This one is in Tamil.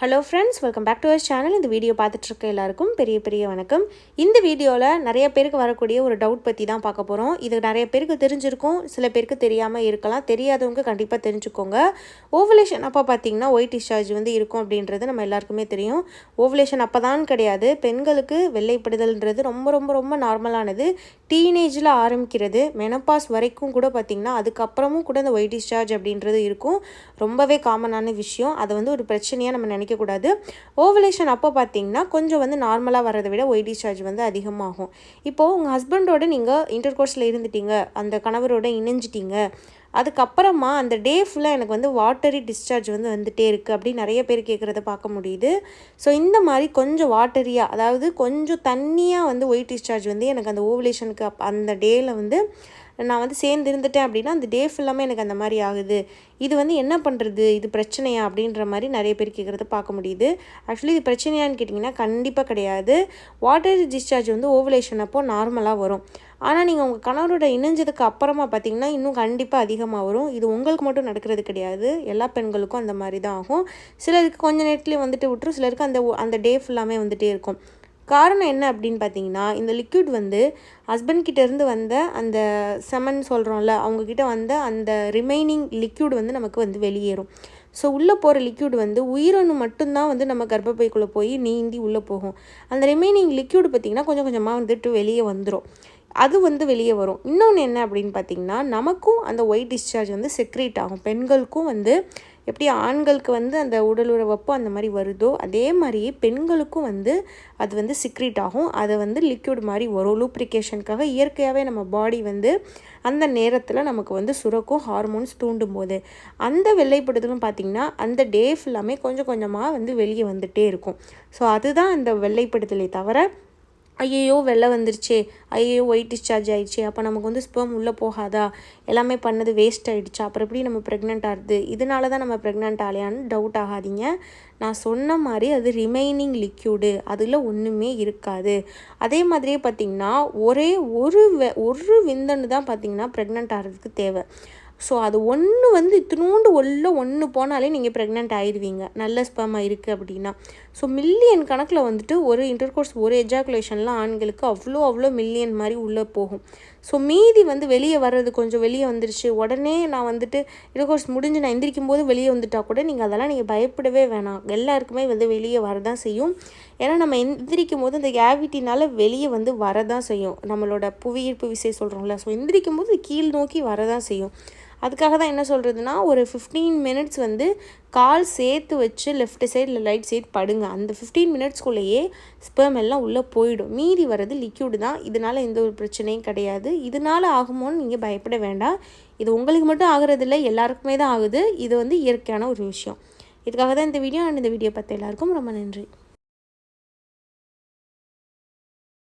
Hello friends welcome back to our channel இந்த வீடியோ பார்த்துட்ருக்க எல்லாருக்கும் பெரிய பெரிய வணக்கம். இந்த வீடியோவில் நிறைய பேருக்கு வரக்கூடிய ஒரு டவுட் பற்றி தான் பார்க்க போகிறோம் இது நிறைய பேருக்கு தெரிஞ்சிருக்கும் சில பேருக்கு தெரியாமல் இருக்கலாம். தெரியாதவங்க கண்டிப்பாக தெரிஞ்சுக்கோங்க. ஓவலேஷன் அப்போ பார்த்தீங்கன்னா ஒயிட் டிஸ்சார்ஜ் வந்து இருக்கும் அப்படின்றது நம்ம எல்லாருக்குமே தெரியும். ஓவலேஷன் அப்போ தான் கிடையாது. பெண்களுக்கு வெள்ளைப்படுதல்ன்றது ரொம்ப ரொம்ப ரொம்ப நார்மலானது டீனேஜில் ஆரம்பிக்கிறது மெனப்பாஸ் வரைக்கும் கூட பார்த்திங்கன்னா அதுக்கப்புறமும் கூட இந்த ஒயிட் டிஸ்சார்ஜ் அப்படின்றது இருக்கும். ரொம்பவே காமனான விஷயம். அதை வந்து ஒரு பிரச்சனையாக நம்ம நினைக்கக்கூடாது ஓவலேஷன் அப்போ பார்த்தீங்கன்னா கொஞ்சம் வந்து நார்மலாக வரதை விட ஒயிட் டிஸ்சார்ஜ் வந்து அதிகமாகும். இப்போது உங்கள் ஹஸ்பண்டோட நீங்கள் இன்டர் கோர்ஸில் இருந்துட்டீங்க. அந்த கணவரோட இணைஞ்சிட்டீங்க. அதுக்கப்புறமா அந்த டே ஃபுல்லாக எனக்கு வந்து வாட்டரி டிஸ்சார்ஜ் வந்து வந்துகிட்டே இருக்குது அப்படின்னு நிறைய பேர் கேட்குறத பார்க்க முடியுது. ஸோ இந்த மாதிரி கொஞ்சம் வாட்டரியாக அதாவது கொஞ்சம் தண்ணியாக வந்து ஒயிட் டிஸ்சார்ஜ் வந்து எனக்கு அந்த ஓவலேஷனுக்கு அந்த டேயில் வந்து நான் வந்து சேர்ந்து இருந்துட்டேன் அப்படின்னா அந்த டே ஃபுல்லாமே எனக்கு அந்த மாதிரி ஆகுது. இது வந்து என்ன பண்ணுறது இது பிரச்சனையா? அப்படின்ற மாதிரி நிறைய பேர் கேட்குறத பார்க்க முடியுது. ஆக்சுவலி இது பிரச்சனையான்னு கேட்டிங்கன்னா கண்டிப்பாக கிடையாது. வாட்டர் டிஸ்சார்ஜ் வந்து ஓவலேஷன் அப்போ நார்மலாக வரும். ஆனால் நீங்கள் உங்கள் கணவரோட இணைஞ்சதுக்கு அப்புறமா பார்த்தீங்கன்னா இன்னும் கண்டிப்பாக அதிகமாக வரும். இது உங்களுக்கு மட்டும் நடக்கிறது கிடையாது. எல்லா பெண்களுக்கும் அந்த மாதிரி தான் ஆகும். சிலருக்கு கொஞ்சம் நேரத்துலேயே வந்துட்டு விட்டுரும். சிலருக்கு அந்த அந்த டே ஃபுல்லாமே வந்துகிட்டே இருக்கும். காரணம் என்ன அப்படின்னு பார்த்தீங்கன்னா இந்த லிக்விட் வந்து ஹஸ்பண்ட் கிட்டேருந்து வந்த அந்த செமன் சொல்கிறோம்ல அவங்கக்கிட்ட வந்த அந்த ரிமைனிங் லிக்யூட் வந்து நமக்கு வந்து வெளியேறும். ஸோ உள்ளே போகிற லிக்யூட் வந்து உயிரணு மட்டும்தான் வந்து நம்ம கர்ப்பப்பைக்குள்ளே போய் நீந்தி உள்ளே போகும். அந்த ரிமைனிங் லிக்யூடு பார்த்திங்கன்னா கொஞ்சம் கொஞ்சமாக வந்துட்டு வெளியே வந்துடும் அது வந்து வெளியே வரும். இன்னொன்று என்ன அப்படின்னு பார்த்தீங்கன்னா நமக்கும் அந்த ஒயிட் டிஸ்சார்ஜ் வந்து செக்ரேட் ஆகும். பெண்களுக்கும் வந்து எப்படி ஆண்களுக்கு வந்து அந்த உடல் உறவப்போ அந்த மாதிரி வருதோ அதே மாதிரி பெண்களுக்கும் வந்து அது வந்து சிக்ரீட் ஆகும். அதை வந்து லிக்யூட் மாதிரி வரும். லூப்ரிகேஷனுக்காக இயற்கையாகவே நம்ம பாடி வந்து அந்த நேரத்தில் நமக்கு வந்து சுரக்கும் ஹார்மோன்ஸ் தூண்டும் போது அந்த வெள்ளைப்படுதலும் பார்த்திங்கன்னா அந்த டே ஃபுல்லாமே கொஞ்சம் கொஞ்சமாக வந்து வெளியே வந்துகிட்டே இருக்கும். ஸோ அதுதான் அந்த வெள்ளைப்படுதலை தவிர ஐயையோ வெளில வந்துருச்சே. ஐயையோ ஒயிட் டிஸ்சார்ஜ் ஆயிடுச்சு. அப்போ நமக்கு வந்து ஸ்பெர்ம் உள்ளே போகாதா? எல்லாமே பண்ணது வேஸ்ட் ஆகிடுச்சா அப்புறம் எப்படி நம்ம ப்ரெக்னென்ட் ஆகுது இதனால தான் நம்ம ப்ரெக்னென்ட் ஆகலையான்னு டவுட் ஆகாதீங்க. நான் சொன்ன மாதிரி அது ரிமைனிங் லிக்யூடு அதில் ஒன்றுமே இருக்காது. அதே மாதிரியே பார்த்திங்கன்னா ஒரே ஒரு வெ ஒரு விந்தன்னு தான் பார்த்திங்கன்னா ப்ரெக்னென்ட் ஆகிறதுக்கு தேவை. ஸோ அது ஒன்று வந்து இத்தினூண்டு உள்ள ஒன்று போனாலே நீங்கள் ப்ரெக்னென்ட் ஆயிடுவீங்க நல்ல ஸ்பெர்மா இருக்குது அப்படின்னா. ஸோ மில்லியன் கணக்கில் வந்துட்டு ஒரு இன்டர்கோர்ஸ் ஒரு எஜாகுலேஷன்லாம் ஆண்களுக்கு அவ்வளோ அவ்வளோ மில்லியன் மாதிரி உள்ளே போகும். ஸோ மீதி வந்து வெளியே வர்றது கொஞ்சம் வெளியே வந்துருச்சு. உடனே நான் வந்துட்டு இன்டர்கோர்ஸ் முடிஞ்சு நான் எந்திரிக்கும் போது வெளியே வந்துட்டா கூட நீங்கள் அதெல்லாம் நீங்கள் பயப்படவே வேணாம். எல்லாருக்குமே வந்து வெளியே வரதான் செய்யும். ஏன்னா நம்ம எந்திரிக்கும் போது இந்த கேவிட்டினால் வெளியே வந்து வரதான் செய்யும். நம்மளோட புவியீர்ப்பு விசை சொல்கிறோம்ல ஸோ எந்திரிக்கும் போது கீழ் நோக்கி வரதான் செய்யும். அதுக்காக தான் என்ன சொல்கிறதுனா ஒரு ஃபிஃப்டீன் மினிட்ஸ் வந்து கால் சேர்த்து வச்சு லெஃப்ட் சைடு இல்லை ரைட் சைடு படுங்க. அந்த ஃபிஃப்டீன் மினிட்ஸ்குள்ளேயே ஸ்பெர்ம் எல்லாம் உள்ளே போயிடும். மீதி வர்றது லிக்யூடு தான். இதனால் எந்த ஒரு பிரச்சனையும் கிடையாது. இதனால் ஆகுமோன்னு நீங்கள் பயப்பட வேண்டாம். இது உங்களுக்கு மட்டும் ஆகிறதில்ல எல்லாருக்குமே தான் ஆகுது. இது வந்து இயற்கையான ஒரு விஷயம். இதுக்காக தான் இந்த வீடியோ அண்ட் இந்த வீடியோ பார்த்த எல்லாருக்கும் ரொம்ப நன்றி.